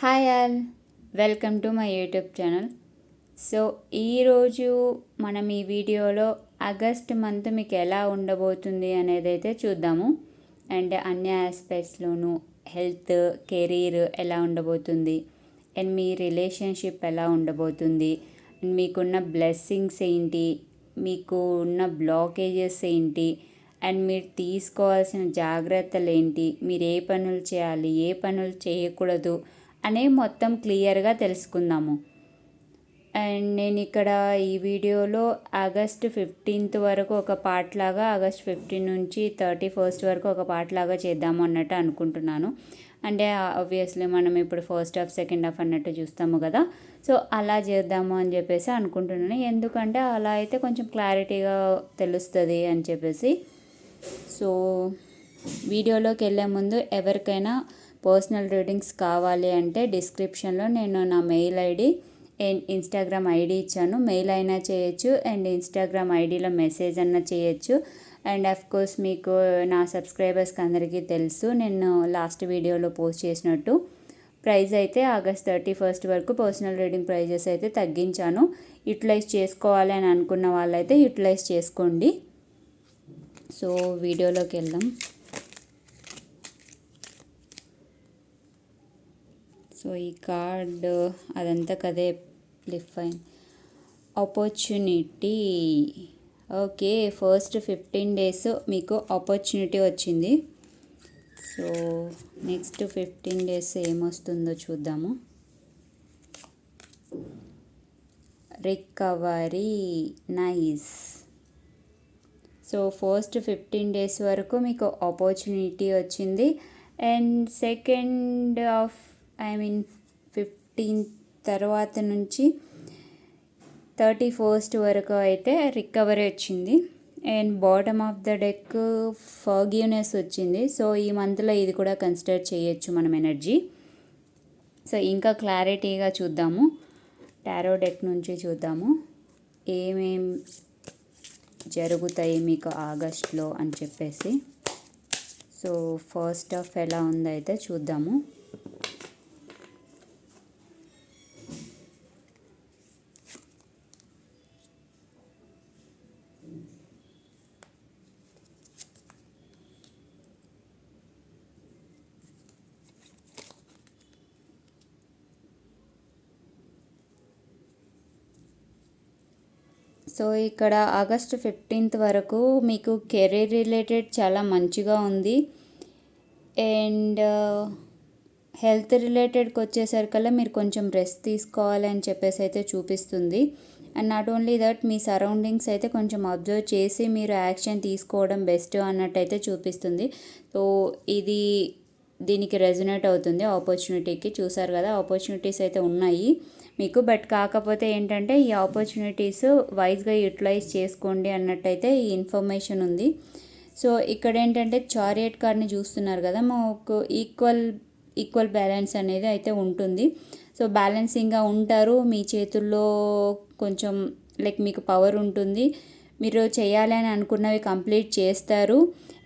Hi all welcome to my YouTube channel. So ఈరోజు మనం ఈ వీడియోలో ఆగస్ట్ మంత్ మీకు ఎలా ఉండబోతుంది అనేది అయితే చూద్దాము. అండ్ అన్ని ఆస్పెక్ట్స్లోనూ హెల్త్ కెరీర్ ఎలా ఉండబోతుంది అండ్ మీ రిలేషన్షిప్ ఎలా ఉండబోతుంది అండ్ మీకున్న బ్లెస్సింగ్స్ ఏంటి మీకు ఉన్న బ్లాకేజెస్ ఏంటి అండ్ మీరు తీసుకోవాల్సిన జాగ్రత్తలు ఏంటి మీరు ఏ పనులు చేయాలి ఏ పనులు చేయకూడదు అనేవి మొత్తం క్లియర్గా తెలుసుకుందాము. అండ్ నేను ఇక్కడ ఈ వీడియోలో ఆగస్ట్ ఫిఫ్టీన్త్ వరకు ఒక పార్ట్ లాగా ఆగస్ట్ ఫిఫ్టీన్ నుంచి థర్టీ ఫస్ట్ వరకు ఒక పార్ట్ లాగా చేద్దాము అన్నట్టు అనుకుంటున్నాను. అంటే ఆబ్వియస్లీ మనం ఇప్పుడు ఫస్ట్ హాఫ్ సెకండ్ హాఫ్ అన్నట్టు చూస్తాము కదా. సో అలా చేద్దాము అని చెప్పేసి అనుకుంటున్నాను. ఎందుకంటే అలా అయితే కొంచెం క్లారిటీగా తెలుస్తుంది అని చెప్పేసి. సో వీడియోలోకి వెళ్ళే ముందు ఎవరికైనా పర్సనల్ రీడింగ్స్ కావాలి అంటే డిస్క్రిప్షన్లో నేను నా mail ID and Instagram ID ఇచ్చాను. మెయిల్ అయినా చేయొచ్చు అండ్ ఇన్స్టాగ్రామ్ ఐడిలో మెసేజ్ అన్నా చేయొచ్చు. అండ్ అఫ్ కోర్స్ మీకు నా సబ్స్క్రైబర్స్కి అందరికీ తెలుసు నేను లాస్ట్ వీడియోలో పోస్ట్ చేసినట్టు. ప్రైస్ అయితే ఆగస్ట్ థర్టీ ఫస్ట్ వరకు పర్సనల్ రీడింగ్ ప్రైజెస్ అయితే తగ్గించాను. యూటిలైజ్ చేసుకోవాలి అని అనుకున్న వాళ్ళైతే యూటిలైజ్ చేసుకోండి. సో వీడియోలోకి వెళ్దాం. సో ఈ కార్డ్ అదంతా కదే. లిఫ్ అయింది opportunity okay first fifteen days మీకు ఆపర్చునిటీ వచ్చింది. సో నెక్స్ట్ ఫిఫ్టీన్ డేస్ ఏమొస్తుందో చూద్దాము. Recovery nice so first fifteen days వరకు మీకు ఆపర్చునిటీ వచ్చింది. And second half I mean fifteen తర్వాత నుంచి థర్టీ ఫస్ట్ వరకు అయితే రికవరీ వచ్చింది. And bottom of the deck forgiveness వచ్చింది. సో ఈ మంత్లో ఇది కూడా కన్సిడర్ చేయొచ్చు మనం ఎనర్జీ. సో ఇంకా క్లారిటీగా చూద్దాము. టారో డెక్ నుంచి చూద్దాము. ఏమేం జరుగుతాయి మీకు ఆగస్ట్లో అని చెప్పేసి. సో ఫస్ట్ ఆఫ్ ఎలా ఉందైతే చూద్దాము. సో ఇక్కడ ఆగస్ట్ ఫిఫ్టీన్త్ వరకు మీకు కెరీర్ రిలేటెడ్ చాలా మంచిగా ఉంది. అండ్ హెల్త్ రిలేటెడ్కి వచ్చేసరికల్లా మీరు కొంచెం రెస్ట్ తీసుకోవాలి అని చెప్పేసి అయితే చూపిస్తుంది. అండ్ నాట్ ఓన్లీ దట్ మీ సరౌండింగ్స్ అయితే కొంచెం అబ్జర్వ్ చేసి మీరు యాక్షన్ తీసుకోవడం బెస్ట్ అన్నట్టు అయితే చూపిస్తుంది. సో ఇది దీనికి రెజనేట్ అవుతుంది ఆపర్చునిటీకి చూసారు కదా ఆపర్చునిటీస్ అయితే ఉన్నాయి. మీకు బట్ కాకపోతే ఏంటంటే ఈ ఆపర్చునిటీస్ వైజ్గా యూటిలైజ్ చేసుకోండి అన్నట్టయితే ఈ ఇన్ఫర్మేషన్ ఉంది. సో ఇక్కడ ఏంటంటే చారియట్ కార్డ్ని చూస్తున్నారు కదా మాకు ఈక్వల్ ఈక్వల్ బ్యాలెన్స్ అనేది అయితే ఉంటుంది. సో బ్యాలెన్సింగ్గా ఉంటారు. మీ చేతుల్లో కొంచెం లైక్ మీకు పవర్ ఉంటుంది. మీరు చేయాలని అనుకున్నవి కంప్లీట్ చేస్తారు.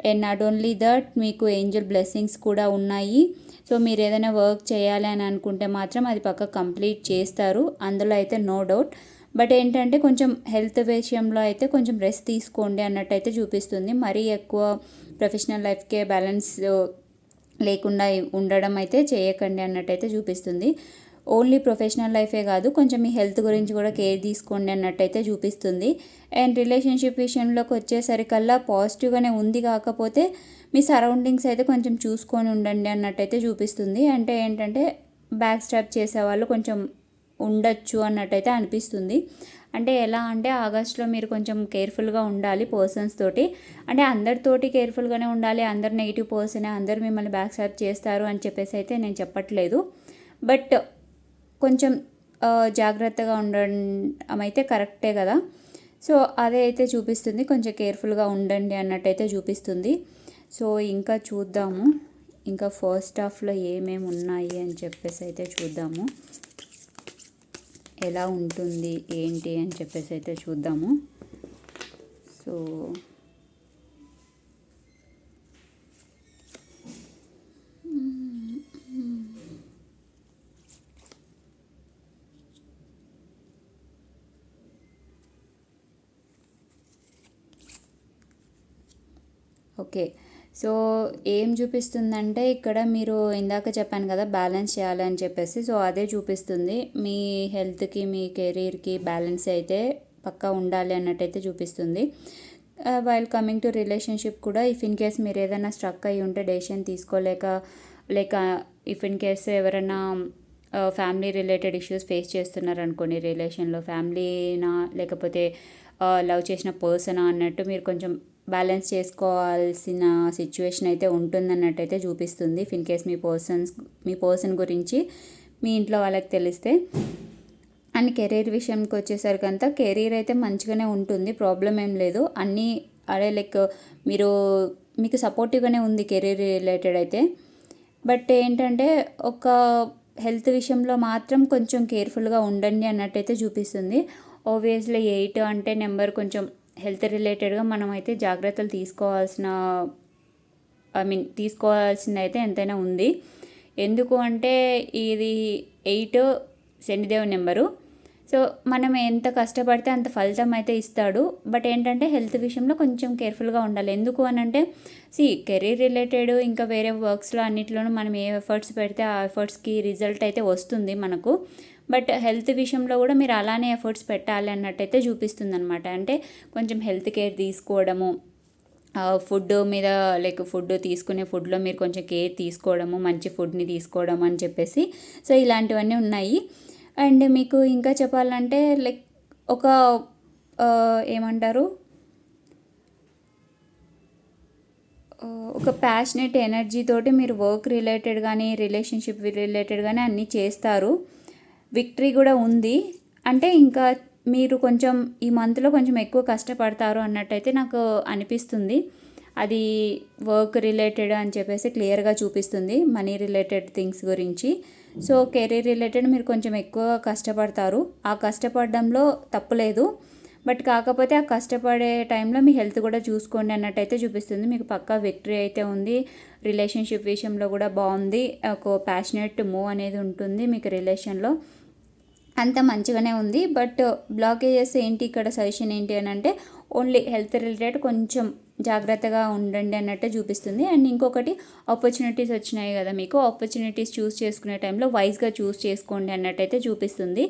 అండ్ నాట్ ఓన్లీ దట్ మీకు ఏంజల్ బ్లెస్సింగ్స్ కూడా ఉన్నాయి. సో మీరు ఏదైనా వర్క్ చేయాలి అని అనుకుంటే మాత్రం అది పక్క కంప్లీట్ చేస్తారు. అందులో అయితే నో డౌట్ బట్ ఏంటంటే కొంచెం హెల్త్ విషయంలో అయితే కొంచెం రెస్ట్ తీసుకోండి అన్నట్టు అయితే చూపిస్తుంది. మరీ ఎక్కువ ప్రొఫెషనల్ లైఫ్కే బ్యాలెన్స్ లేకుండా ఉండడం అయితే చేయకండి అన్నట్టయితే చూపిస్తుంది. ఓన్లీ ప్రొఫెషనల్ లైఫే కాదు కొంచెం మీ హెల్త్ గురించి కూడా కేర్ తీసుకోండి అన్నట్టయితే చూపిస్తుంది. అండ్ రిలేషన్షిప్ విషయంలోకి వచ్చేసరికల్లా పాజిటివ్గానే ఉంది కాకపోతే మీ సరౌండింగ్స్ అయితే కొంచెం చూసుకొని ఉండండి అన్నట్టయితే చూపిస్తుంది. అంటే ఏంటంటే బ్యాక్ స్టాప్ చేసేవాళ్ళు కొంచెం ఉండొచ్చు అన్నట్టయితే అనిపిస్తుంది. అంటే ఎలా అంటే ఆగస్ట్లో మీరు కొంచెం కేర్ఫుల్గా ఉండాలి పర్సన్స్ తోటి. అంటే అందరితోటి కేర్ఫుల్గానే ఉండాలి అందరు నెగిటివ్ పర్సనే అందరు మిమ్మల్ని బ్యాక్ స్టాప్ చేస్తారు అని చెప్పేసి అయితే నేను చెప్పట్లేదు. బట్ కొంచెం జాగ్రత్తగా ఉండడం అయితే కరెక్టే కదా. సో అదే అయితే చూపిస్తుంది. కొంచెం కేర్ఫుల్గా ఉండండి అన్నట్టయితే చూపిస్తుంది. సో ఇంకా చూద్దాము. ఇంకా ఫస్ట్ హాఫ్లో ఏమేమి ఉన్నాయి అని చెప్పేసి అయితే చూద్దాము. ఎలా ఉంటుంది ఏంటి అని చెప్పేసి అయితే చూద్దాము. So okay. సో ఏం చూపిస్తుందంటే ఇక్కడ మీరు ఇందాక చెప్పాను కదా బ్యాలెన్స్ చేయాలని చెప్పేసి సో అదే చూపిస్తుంది. మీ హెల్త్కి మీ కెరీర్కి బ్యాలెన్స్ అయితే పక్కా ఉండాలి అన్నట్టయితే చూపిస్తుంది. వైల్ కమింగ్ టు రిలేషన్షిప్ కూడా ఇఫ్ ఇన్ కేస్ మీరు ఏదైనా స్ట్రక్ అయ్యి ఉంటే డెసిషన్ తీసుకోలేక లేక ఇఫ్ ఇన్ కేస్ ఎవరైనా ఫ్యామిలీ రిలేటెడ్ ఇష్యూస్ ఫేస్ చేస్తున్నారు అనుకోండి రిలేషన్లో ఫ్యామిలీనా లేకపోతే లవ్ చేసిన పర్సనా అన్నట్టు మీరు కొంచెం బ్యాలెన్స్ చేసుకోవాల్సిన సిచ్యువేషన్ అయితే ఉంటుందన్నట్టయితే చూపిస్తుంది. ఇన్ కేస్ మీ పర్సన్స్ మీ పర్సన్ గురించి మీ ఇంట్లో వాళ్ళకి తెలిస్తే. అండ్ కెరీర్ విషయంకి వచ్చేసరికి అంతా కెరీర్ అయితే మంచిగానే ఉంటుంది. ప్రాబ్లం ఏం లేదు. అన్నీ అదే లైక్ మీరు మీకు సపోర్టివ్గానే ఉంది కెరీర్ రిలేటెడ్ అయితే. బట్ ఏంటంటే ఒక హెల్త్ విషయంలో మాత్రం కొంచెం కేర్ఫుల్గా ఉండండి అన్నట్టయితే చూపిస్తుంది. ఓవియస్లీ ఎయిట్ అంటే నెంబర్ కొంచెం హెల్త్ రిలేటెడ్గా మనమైతే జాగ్రత్తలు తీసుకోవాల్సిన ఐ మీన్ తీసుకోవాల్సింది అయితే ఎంతైనా ఉంది. ఎందుకు అంటే ఇది ఎయిట్ శనిదేవ్ నెంబరు. సో మనం ఎంత కష్టపడితే అంత ఫలితం అయితే ఇస్తాడు. బట్ ఏంటంటే హెల్త్ విషయంలో కొంచెం కేర్ఫుల్గా ఉండాలి. ఎందుకు అని అంటే సి కెరీర్ రిలేటెడ్ ఇంకా వేరే వర్క్స్లో అన్నిట్లోనూ మనం ఏ ఎఫర్ట్స్ పెడితే ఆ ఎఫర్ట్స్కి రిజల్ట్ అయితే వస్తుంది మనకు. బట్ హెల్త్ విషయంలో కూడా మీరు అలానే ఎఫర్ట్స్ పెట్టాలి అన్నట్టయితే చూపిస్తుంది అనమాట అంటే కొంచెం హెల్త్ కేర్ తీసుకోవడము ఫుడ్ మీద లైక్ ఫుడ్ తీసుకునే ఫుడ్లో మీరు కొంచెం కేర్ తీసుకోవడము మంచి ఫుడ్ని తీసుకోవడం అని చెప్పేసి. సో ఇలాంటివన్నీ ఉన్నాయి. అండ్ మీకు ఇంకా చెప్పాలంటే లైక్ ఒక ఏమంటారు? ఒక ప్యాషనెట్ ఎనర్జీ తోటి మీరు వర్క్ రిలేటెడ్ కానీ రిలేషన్షిప్ రిలేటెడ్ కానీ అన్నీ చేస్తారు. విక్టరీ కూడా ఉంది. అంటే ఇంకా మీరు కొంచెం ఈ మంత్లో కొంచెం ఎక్కువ కష్టపడతారు అన్నట్టయితే నాకు అనిపిస్తుంది. అది వర్క్ రిలేటెడ్ అని చెప్పేసి క్లియర్గా చూపిస్తుంది మనీ రిలేటెడ్ థింగ్స్ గురించి. సో కెరీర్ రిలేటెడ్ మీరు కొంచెం ఎక్కువ కష్టపడతారు. ఆ కష్టపడడంలో తప్పులేదు బట్ కాకపోతే ఆ కష్టపడే టైంలో మీ హెల్త్ కూడా చూసుకోండి అన్నట్టయితే చూపిస్తుంది. మీకు పక్కా విక్టరీ అయితే ఉంది. రిలేషన్షిప్ విషయంలో కూడా బాగుంది. ఒక ప్యాషనెట్ మూవ్ అనేది ఉంటుంది మీకు రిలేషన్లో. అంత మంచిగానే ఉంది. బట్ బ్లాకేజెస్ ఏంటి? ఇక్కడ సజెషన్ ఏంటి అని అంటే ఓన్లీ హెల్త్ రిలేటెడ్ కొంచెం జాగ్రత్తగా ఉండండి అన్నట్టు చూపిస్తుంది. అండ్ ఇంకొకటి ఆపర్చునిటీస్ వచ్చినాయి కదా మీకు. ఆపర్చునిటీస్ చూస్ చేసుకునే టైంలో వైజ్గా చూస్ చేసుకోండి అన్నట్టయితే చూపిస్తుంది.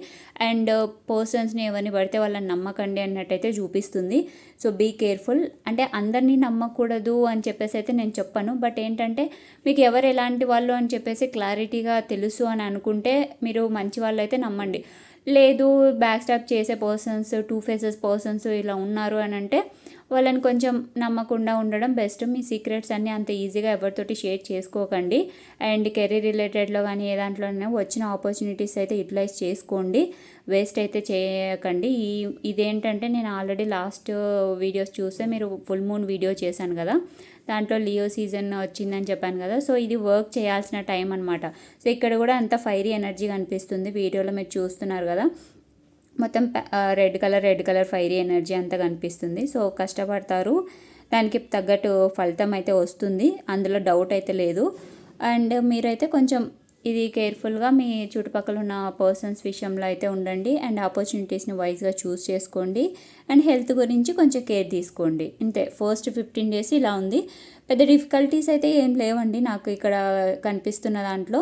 అండ్ uh, పర్సన్స్ని ఎవరిని పడితే వాళ్ళని నమ్మకండి అన్నట్టయితే చూపిస్తుంది. సో బీ కేర్ఫుల్ అంటే అందరినీ నమ్మకూడదు అని చెప్పేసి అయితే నేను చెప్పాను. బట్ ఏంటంటే మీకు ఎవరు ఎలాంటి వాళ్ళు అని చెప్పేసి క్లారిటీగా తెలుసు అని అనుకుంటే మీరు మంచి వాళ్ళు అయితే నమ్మండి. లేదు బ్యాక్ స్టాప్ చేసే పర్సన్స్ టూ ఫేసెస్ పర్సన్స్ ఇలా ఉన్నారు అని అంటే వాళ్ళని కొంచెం నమ్మకుండా ఉండడం బెస్ట్. మీ సీక్రెట్స్ అన్నీ అంత ఈజీగా ఎవరితోటి షేర్ చేసుకోకండి. అండ్ కెరీర్ రిలేటెడ్లో కానీ ఏ దాంట్లోనే వచ్చిన ఆపర్చునిటీస్ అయితే యూటిలైజ్ చేసుకోండి. వేస్ట్ అయితే చేయకండి. ఈ ఇదేంటంటే నేను ఆల్రెడీ లాస్ట్ వీడియోస్ చూస్తే మీరు ఫుల్ మూన్ వీడియో చేశాను కదా. దాంట్లో లియో సీజన్ వచ్చిందని చెప్పాను కదా. సో ఇది వర్క్ చేయాల్సిన టైం అనమాట సో ఇక్కడ కూడా అంత ఫైరీ ఎనర్జీ కనిపిస్తుంది. వీడియోలో మీరు చూస్తున్నారు కదా. మొత్తం red colour red colour fiery energy అంతా కనిపిస్తుంది. సో కష్టపడతారు. దానికి తగ్గట్టు ఫలితం అయితే వస్తుంది. అందులో డౌట్ అయితే లేదు. అండ్ మీరైతే కొంచెం ఇది కేర్ఫుల్గా మీ చుట్టుపక్కల ఉన్న పర్సన్స్ విషయంలో అయితే ఉండండి. అండ్ ఆపర్చునిటీస్ని వైజ్గా చూస్ చేసుకోండి. అండ్ హెల్త్ గురించి కొంచెం కేర్ తీసుకోండి. ఇంతే. ఫస్ట్ ఫిఫ్టీన్ డేస్ ఇలా ఉంది. పెద్ద డిఫికల్టీస్ అయితే ఏం లేవండి. నాకు ఇక్కడ కనిపిస్తున్న దాంట్లో.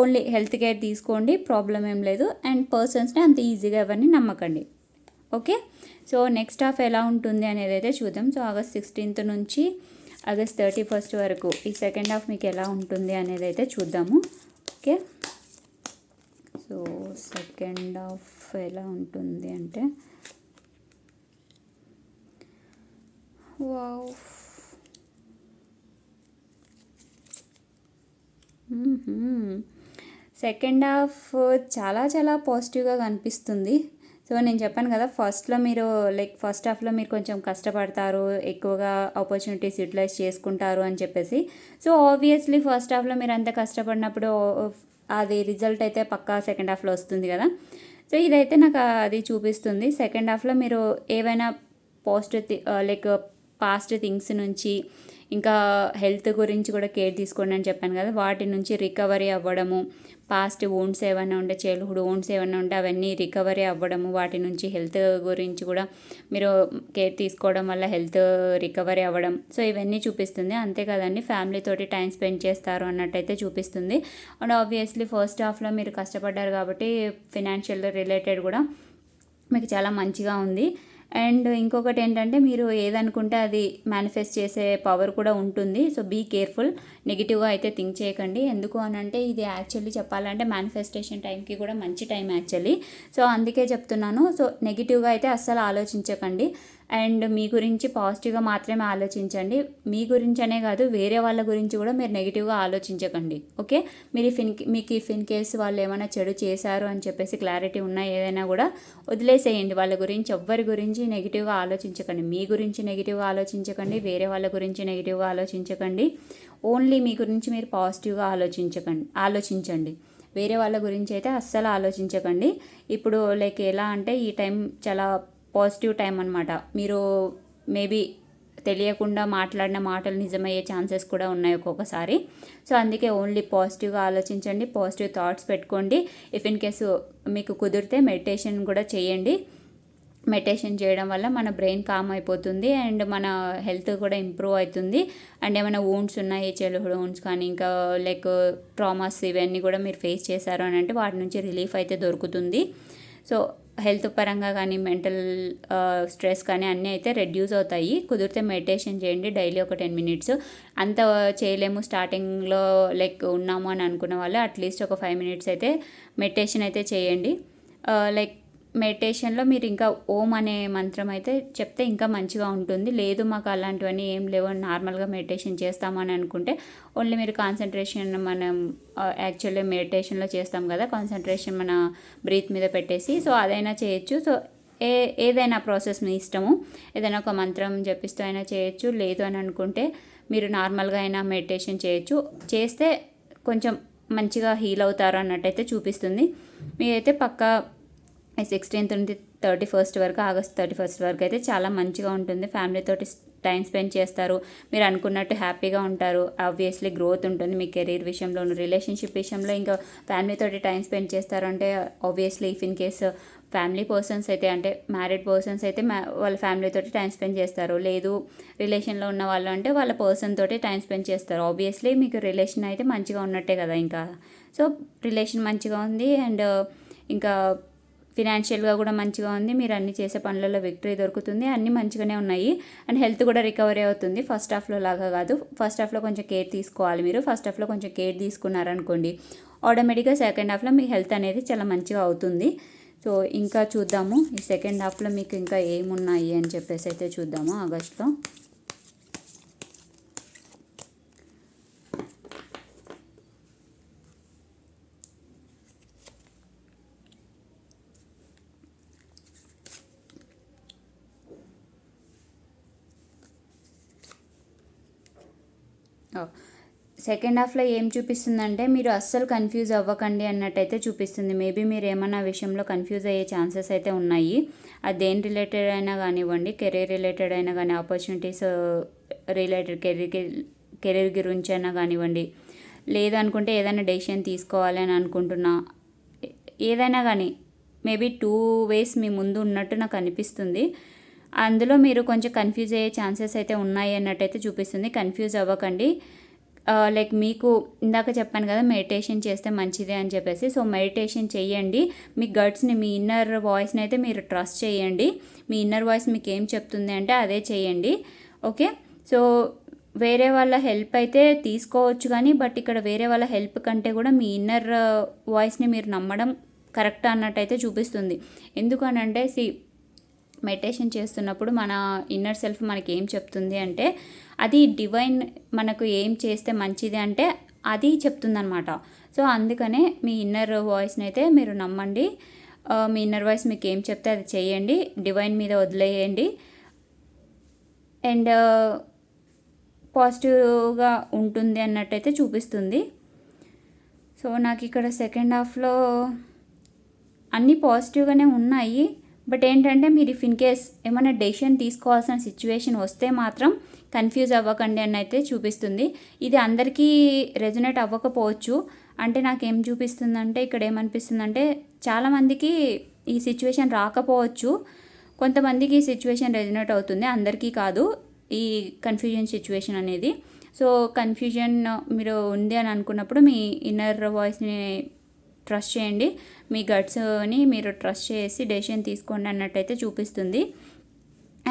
ఓన్లీ హెల్త్ కేర్ తీసుకోండి ప్రాబ్లం ఏం లేదు. అండ్ పర్సన్స్ని అంత ఈజీగా ఎవరిని నమ్మకండి. ఓకే? సో నెక్స్ట్ హాఫ్ ఎలా ఉంటుంది అనేది అయితే చూద్దాం. సో ఆగస్ట్ సిక్స్టీన్త్ నుంచి ఆగస్ట్ థర్టీ ఫస్ట్ వరకు ఈ సెకండ్ హాఫ్ మీకు ఎలా ఉంటుంది అనేది అయితే చూద్దాము. ఓకే? సో సెకండ్ హాఫ్ ఎలా ఉంటుంది అంటే వావ్. సెకండ్ హాఫ్ చాలా చాలా పాజిటివ్గా కనిపిస్తుంది. సో నేను చెప్పాను కదా ఫస్ట్లో మీరు లైక్ ఫస్ట్ హాఫ్లో మీరు కొంచెం కష్టపడతారు ఎక్కువగా ఆపర్చునిటీస్ యూటిలైజ్ చేసుకుంటారు అని చెప్పేసి. సో ఆబ్వియస్లీ ఫస్ట్ హాఫ్లో మీరు అంత కష్టపడినప్పుడు అది రిజల్ట్ అయితే పక్కా సెకండ్ హాఫ్లో వస్తుంది కదా. సో ఇదైతే నాకు అది చూపిస్తుంది. సెకండ్ హాఫ్లో మీరు ఏవైనా పాజిటివ్ లైక్ పాస్ట్ థింగ్స్ నుంచి ఇంకా హెల్త్ గురించి కూడా కేర్ తీసుకోండి అని చెప్పాను కదా. వాటి నుంచి రికవరీ అవ్వడము పాస్ట్ ఓన్స్ ఏమైనా ఉంటే చైల్డ్హుడ్ ఓన్స్ ఏమైనా ఉంటే అవన్నీ రికవరీ అవ్వడము వాటి నుంచి హెల్త్ గురించి కూడా మీరు కేర్ తీసుకోవడం వల్ల హెల్త్ రికవరీ అవ్వడం. సో ఇవన్నీ చూపిస్తుంది. అంతే కదండి ఫ్యామిలీతోటి టైం స్పెండ్ చేస్తారు అన్నట్టయితే చూపిస్తుంది. అండ్ ఆబ్వియస్లీ ఫస్ట్ హాఫ్లో మీరు కష్టపడ్డారు కాబట్టి ఫినాన్షియల్ రిలేటెడ్ కూడా మీకు చాలా మంచిగా ఉంది. అండ్ ఇంకొకటి ఏంటంటే మీరు ఏదనుకుంటే అది మేనిఫెస్ట్ చేసే పవర్ కూడా ఉంటుంది. సో బీ కేర్ఫుల్ నెగిటివ్గా అయితే థింక్ చేయకండి. ఎందుకు అని అంటే ఇది యాక్చువల్లీ చెప్పాలంటే మేనిఫెస్టేషన్ టైంకి కూడా మంచి టైం యాక్చువల్లీ సో అందుకే చెప్తున్నాను. సో నెగిటివ్గా అయితే అస్సలు ఆలోచించకండి. అండ్ మీ గురించి పాజిటివ్గా మాత్రమే ఆలోచించండి. మీ గురించి అనే కాదు వేరే వాళ్ళ గురించి కూడా మీరు నెగిటివ్గా ఆలోచించకండి. ఓకే? మీరు ఇఫ్ ఇన్ మీకు ఇఫ్ ఇన్ కేసు వాళ్ళు ఏమైనా చెడు చేశారు అని చెప్పేసి క్లారిటీ ఉన్నా ఏదైనా కూడా వదిలేసేయండి. వాళ్ళ గురించి ఎవ్వరి గురించి నెగిటివ్గా ఆలోచించకండి. మీ గురించి నెగిటివ్గా ఆలోచించకండి వేరే వాళ్ళ గురించి నెగిటివ్గా ఆలోచించకండి. ఓన్లీ మీ గురించి మీరు పాజిటివ్గా ఆలోచించకండి ఆలోచించండి. వేరే వాళ్ళ గురించి అయితే అస్సలు ఆలోచించకండి. ఇప్పుడు లైక్ ఎలా అంటే ఈ టైం చాలా పాజిటివ్ టైం అనమాట మీరు మేబీ తెలియకుండా మాట్లాడిన మాటలు నిజమయ్యే ఛాన్సెస్ కూడా ఉన్నాయి ఒక్కొక్కసారి. సో అందుకే ఓన్లీ పాజిటివ్గా ఆలోచించండి పాజిటివ్ థాట్స్ పెట్టుకోండి. ఇఫ్ ఇన్ కేసు మీకు కుదిరితే మెడిటేషన్ కూడా చేయండి. మెడిటేషన్ చేయడం వల్ల మన బ్రెయిన్ కామ్ అయిపోతుంది అండ్ మన హెల్త్ కూడా ఇంప్రూవ్ అవుతుంది. అండ్ ఏమైనా వూండ్స్ ఉన్నాయి? చైల్డ్హుడ్ వూండ్స్ కానీ ఇంకా లైక్ ట్రామాస్ ఇవన్నీ కూడా మీరు ఫేస్ చేశారు అని అంటే వాటి నుంచి రిలీఫ్ అయితే దొరుకుతుంది. సో హెల్త్ పరంగా కానీ మెంటల్ స్ట్రెస్ కానీ అన్నీ అయితే రెడ్యూస్ అవుతాయి. కుదిరితే మెడిటేషన్ చేయండి డైలీ ఒక టెన్ మినిట్స్. అంత చేయలేము స్టార్టింగ్లో లైక్ ఉన్నాము అని అనుకున్న వాళ్ళు అట్లీస్ట్ ఒక ఫైవ్ మినిట్స్ అయితే మెడిటేషన్ అయితే చేయండి. లైక్ మెడిటేషన్లో మీరు ఇంకా ఓం అనే మంత్రం అయితే చెప్తే ఇంకా మంచిగా ఉంటుంది. లేదు మాకు అలాంటివన్నీ ఏం లేవు. నార్మల్గా మెడిటేషన్ చేస్తామని అనుకుంటే ఓన్లీ మీరు కాన్సన్ట్రేషన్ మనం యాక్చువల్లీ మెడిటేషన్లో చేస్తాం కదా కాన్సన్ట్రేషన్ మన బ్రీత్ మీద పెట్టేసి సో అదైనా చేయొచ్చు. సో ఏ ఏదైనా ప్రాసెస్ మీ ఇష్టము ఏదైనా ఒక మంత్రం జపిస్తూ అయినా చేయొచ్చు. లేదు అని అనుకుంటే మీరు నార్మల్గా అయినా మెడిటేషన్ చేయొచ్చు. చేస్తే కొంచెం మంచిగా హీల్ అవుతారు అన్నట్టయితే చూపిస్తుంది. మీరైతే పక్కా సిక్స్టీన్త్ నుండి థర్టీ ఫస్ట్ వరకు ఆగస్ట్ థర్టీ ఫస్ట్ వరకు అయితే చాలా మంచిగా ఉంటుంది. ఫ్యామిలీతో టైం స్పెండ్ చేస్తారు. మీరు అనుకున్నట్టు హ్యాపీగా ఉంటారు. ఆబ్వియస్లీ గ్రోత్ ఉంటుంది మీ కెరీర్ విషయంలో రిలేషన్షిప్ విషయంలో ఇంకా ఫ్యామిలీతో టైం స్పెండ్ చేస్తారు అంటే obviously if in case family persons అయితే అంటే మ్యారీడ్ పర్సన్స్ అయితే వాళ్ళ ఫ్యామిలీతో టైం స్పెండ్ చేస్తారు. లేదు రిలేషన్లో ఉన్న వాళ్ళు అంటే వాళ్ళ పర్సన్ తోటి టైం స్పెండ్ చేస్తారు. ఆబ్వియస్లీ మీకు రిలేషన్ అయితే మంచిగా ఉన్నట్టే కదా ఇంకా. సో రిలేషన్ మంచిగా ఉంది అండ్ ఇంకా ఫినాన్షియల్గా కూడా మంచిగా ఉంది. మీరు అన్ని చేసే పనులలో విక్టరీ దొరుకుతుంది. అన్నీ మంచిగానే ఉన్నాయి. అండ్ హెల్త్ కూడా రికవరీ అవుతుంది. ఫస్ట్ హాఫ్లో లాగా కాదు. ఫస్ట్ హాఫ్లో కొంచెం కేర్ తీసుకోవాలి మీరు. ఫస్ట్ హాఫ్లో కొంచెం కేర్ తీసుకున్నారనుకోండి ఆటోమేటిక్గా సెకండ్ హాఫ్లో మీ హెల్త్ అనేది చాలా మంచిగా అవుతుంది. సో ఇంకా చూద్దాము. ఈ సెకండ్ హాఫ్లో మీకు ఇంకా ఏమున్నాయి అని చెప్పేసి అయితే చూద్దాము ఆగస్ట్లో. సెకండ్ హాఫ్లో ఏం చూపిస్తుందంటే మీరు అస్సలు కన్ఫ్యూజ్ అవ్వకండి అన్నట్టయితే చూపిస్తుంది. మేబీ మీరు ఏమన్నా విషయంలో కన్ఫ్యూజ్ అయ్యే ఛాన్సెస్ అయితే ఉన్నాయి. అది దేని రిలేటెడ్ అయినా కానివ్వండి కెరీర్ రిలేటెడ్ అయినా కానీ ఆపర్చునిటీస్ రిలేటెడ్ కెరీర్ కెరీర్ గురించి అయినా కానివ్వండి లేదనుకుంటే ఏదైనా డెసిషన్ తీసుకోవాలి అని అనుకుంటున్నా ఏదైనా కానీ మేబీ టూ వేస్ మీ ముందు ఉన్నట్టు నాకు అనిపిస్తుంది. అందులో మీరు కొంచెం కన్ఫ్యూజ్ అయ్యే ఛాన్సెస్ అయితే ఉన్నాయి అన్నట్టయితే చూపిస్తుంది. కన్ఫ్యూజ్ అవ్వకండి. లైక్ మీకు ఇందాక చెప్పాను కదా మెడిటేషన్ చేస్తే మంచిదే అని చెప్పేసి. సో మెడిటేషన్ చేయండి. మీ గట్స్ని మీ ఇన్నర్ వాయిస్ని అయితే మీరు ట్రస్ట్ చేయండి. మీ ఇన్నర్ వాయిస్ మీకు ఏం చెప్తుంది అంటే అదే చేయండి. ఓకే సో వేరే వాళ్ళ హెల్ప్ అయితే తీసుకోవచ్చు కానీ బట్ ఇక్కడ వేరే వాళ్ళ హెల్ప్ కంటే కూడా మీ ఇన్నర్ వాయిస్ని uh, మీరు నమ్మడం కరెక్ట్ అన్నట్టయితే చూపిస్తుంది. ఎందుకనంటే సి మెడిటేషన్ చేస్తున్నప్పుడు మన ఇన్నర్ సెల్ఫ్ మనకి ఏం చెప్తుంది అంటే అది డివైన్ మనకు ఏం చేస్తే మంచిది అంటే అది చెప్తుందనమాట సో అందుకనే మీ ఇన్నర్ వాయిస్ని అయితే మీరు నమ్మండి. మీ ఇన్నర్ వాయిస్ మీకు ఏం చెప్తే అది చేయండి. డివైన్ మీద వదిలేయండి. అండ్ పాజిటివ్గా ఉంటుంది అన్నట్టయితే చూపిస్తుంది. సో నాకు ఇక్కడ సెకండ్ హాఫ్లో అన్నీ పాజిటివ్గానే ఉన్నాయి. బట్ ఏంటంటే మీరు ఇఫ్ ఇన్ కేస్ ఏమైనా డెసిషన్ తీసుకోవాల్సిన సిచ్యువేషన్ వస్తే మాత్రం కన్ఫ్యూజ్ అవ్వకండి అని అయితే చూపిస్తుంది. ఇది అందరికీ రెజొనేట్ అవ్వకపోవచ్చు. అంటే నాకేం చూపిస్తుందంటే ఇక్కడ ఏమనిపిస్తుందంటే చాలామందికి ఈ సిచ్యువేషన్ రాకపోవచ్చు. కొంతమందికి ఈ సిచ్యువేషన్ రెజనేట్ అవుతుంది అందరికీ కాదు. ఈ కన్ఫ్యూజన్ సిచ్యువేషన్ అనేది. సో కన్ఫ్యూజన్ మీరు ఉంది అని అనుకున్నప్పుడు మీ ఇన్నర్ వాయిస్ని ట్రస్ట్ చేయండి. మీ గట్స్ని మీరు ట్రస్ట్ చేసి డెసిషన్ తీసుకోండి అన్నట్టయితే చూపిస్తుంది.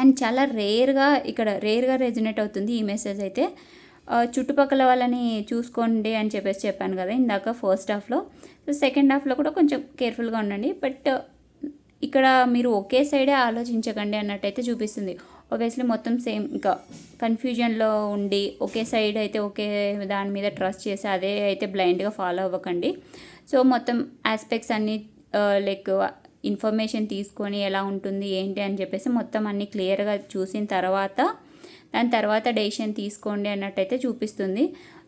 అండ్ చాలా రేర్గా ఇక్కడ రేర్గా రెజినేట్ అవుతుంది ఈ మెసేజ్ అయితే. చుట్టుపక్కల వాళ్ళని చూసుకోండి అని చెప్పేసి చెప్పాను కదా ఇందాక ఫస్ట్ హాఫ్లో. సో సెకండ్ హాఫ్లో కూడా కొంచెం కేర్ఫుల్గా ఉండండి. బట్ ఇక్కడ మీరు ఒకే సైడే ఆలోచించకండి అన్నట్టయితే చూపిస్తుంది. ఒబియస్లీ మొత్తం సేమ్ ఇంకా కన్ఫ్యూజన్లో ఉండి ఒకే సైడ్ అయితే ఒకే దాని మీద ట్రస్ట్ చేసి అదే అయితే బ్లైండ్గా ఫాలో అవ్వకండి. సో మొత్తం ఆస్పెక్ట్స్ అన్నీ లైక్ ఇన్ఫర్మేషన్ తీసుకొని ఎలా ఉంటుంది ఏంటి అని చెప్పేసి మొత్తం అన్నీ క్లియర్గా చూసిన తర్వాత దాని తర్వాత డెసిషన్ తీసుకోండి అన్నట్టయితే చూపిస్తుంది.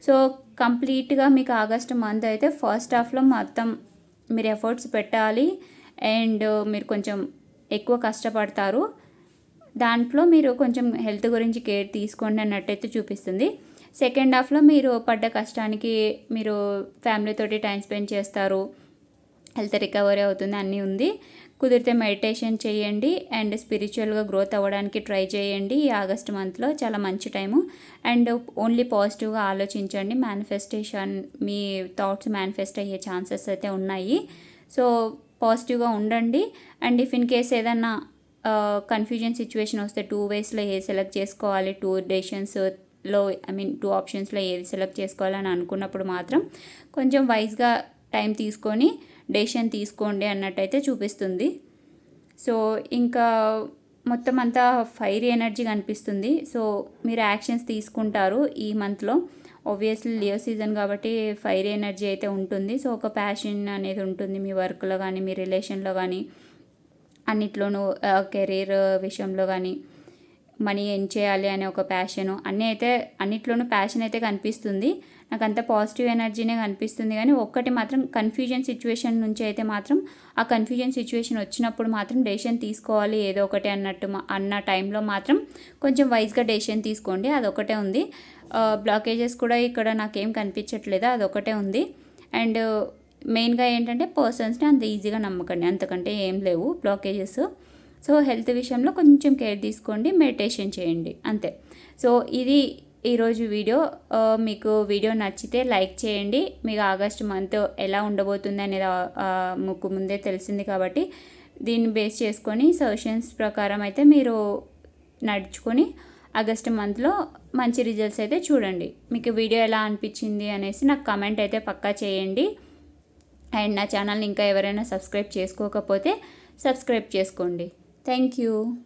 సో కంప్లీట్గా మీకు ఆగస్ట్ మంత్ అయితే ఫస్ట్ హాఫ్లో మొత్తం మీరు ఎఫర్ట్స్ పెట్టాలి అండ్ మీరు కొంచెం ఎక్కువ కష్టపడతారు. దాంట్లో మీరు కొంచెం హెల్త్ గురించి కేర్ తీసుకోండి అన్నట్టయితే చూపిస్తుంది. సెకండ్ హాఫ్లో మీరు పడ్డ కష్టానికి మీరు ఫ్యామిలీతోటి టైం స్పెండ్ చేస్తారు. హెల్త్ రికవరీ అవుతుంది అన్నీ ఉంది. కుదిరితే మెడిటేషన్ చేయండి అండ్ స్పిరిచువల్గా గ్రోత్ అవ్వడానికి ట్రై చేయండి. ఈ ఆగస్ట్ మంత్లో చాలా మంచి టైము. అండ్ ఓన్లీ పాజిటివ్గా ఆలోచించండి. మేనిఫెస్టేషన్ మీ థాట్స్ మేనిఫెస్ట్ అయ్యే ఛాన్సెస్ అయితే ఉన్నాయి. సో పాజిటివ్గా ఉండండి. అండ్ ఇఫ్ ఇన్ కేస్ ఏదన్నా కన్ఫ్యూజన్ సిచ్యువేషన్ వస్తే టూ వేస్లో ఏ సెలెక్ట్ చేసుకోవాలి? టూ లో ఐ మీన్ టూ ఆప్షన్స్లో ఏది సెలెక్ట్ చేసుకోవాలని అనుకున్నప్పుడు మాత్రం కొంచెం వైజ్గా టైం తీసుకొని డెసిషన్ తీసుకోండి అన్నట్టయితే చూపిస్తుంది. సో ఇంకా మొత్తం అంతా ఫైర్ ఎనర్జీ కనిపిస్తుంది. సో మీరు యాక్షన్స్ తీసుకుంటారు ఈ మంత్లో ఆబ్వియస్లీ లియో సీజన్ కాబట్టి ఫైర్ ఎనర్జీ అయితే ఉంటుంది. సో ఒక ప్యాషన్ అనేది ఉంటుంది మీ వర్క్లో కానీ మీ రిలేషన్లో కానీ అన్నిట్లోనూ కెరీర్ విషయంలో కానీ మనీ ఏం చేయాలి అనే ఒక ప్యాషను అన్నీ అయితే అన్నిట్లోనూ ప్యాషన్ అయితే కనిపిస్తుంది. నాకు అంత పాజిటివ్ ఎనర్జీనే కనిపిస్తుంది కానీ ఒక్కటి మాత్రం కన్ఫ్యూజన్ సిచ్యువేషన్ నుంచి అయితే మాత్రం ఆ కన్ఫ్యూజన్ సిచ్యువేషన్ వచ్చినప్పుడు మాత్రం డెసిషన్ తీసుకోవాలి ఏదో ఒకటి అన్నట్టు అన్న టైంలో మాత్రం కొంచెం వైజ్గా డెసిషన్ తీసుకోండి. అదొకటే ఉంది. బ్లాకేజెస్ కూడా ఇక్కడ నాకేం కనిపించట్లేదు. అదొకటే ఉంది. అండ్ మెయిన్గా ఏంటంటే పర్సన్స్ని అంత ఈజీగా నమ్మకండి. అంతకంటే ఏం లేవు బ్లాకేజెస్ సో హెల్త్ విషయంలో కొంచెం కేర్ తీసుకోండి మెడిటేషన్ చేయండి అంతే. సో ఇది ఈరోజు వీడియో. మీకు వీడియో నచ్చితే లైక్ చేయండి. మీకు ఆగస్ట్ మంత్ ఎలా ఉండబోతుంది అనేది మీకు ముందే తెలిసింది కాబట్టి దీన్ని బేస్ చేసుకొని సజెషన్స్ ప్రకారం అయితే మీరు నడుచుకొని ఆగస్ట్ మంత్లో మంచి రిజల్ట్స్ అయితే చూడండి. మీకు వీడియో ఎలా అనిపించింది అనేసి నాకు కమెంట్ అయితే పక్కా చేయండి. అండ్ నా ఛానల్ని ఇంకా ఎవరైనా సబ్స్క్రైబ్ చేసుకోకపోతే సబ్స్క్రైబ్ చేసుకోండి. Thank you.